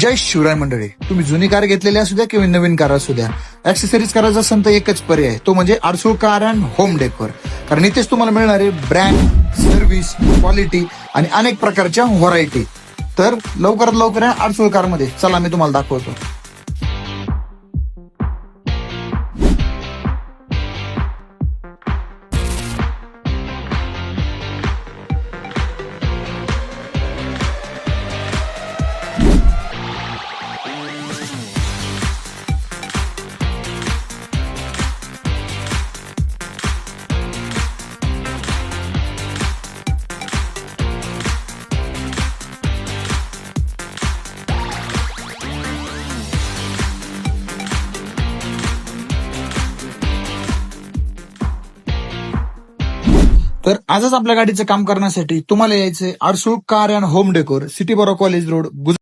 जय शिवराय मंडळी. तुम्ही जुनी कार घेतलेली असू द्या किंवा नवीन कार असू द्या ऍक्सेसरीज करायचा असेल तर एकच पर्याय तो म्हणजे Adsul car and home decor कारण इथेच तुम्हाला मिळणार आहे ब्रँड सर्व्हिस क्वालिटी आणि अनेक प्रकारच्या व्हरायटी तर लवकरात लवकर या आडसूळ कारमध्ये चला मी तुम्हाला दाखवतो. तर आजच आपल्या गाडीचं काम करण्यासाठी तुम्हाला यायचंय Adsul car and home decor city बरो कॉलेज रोड गुज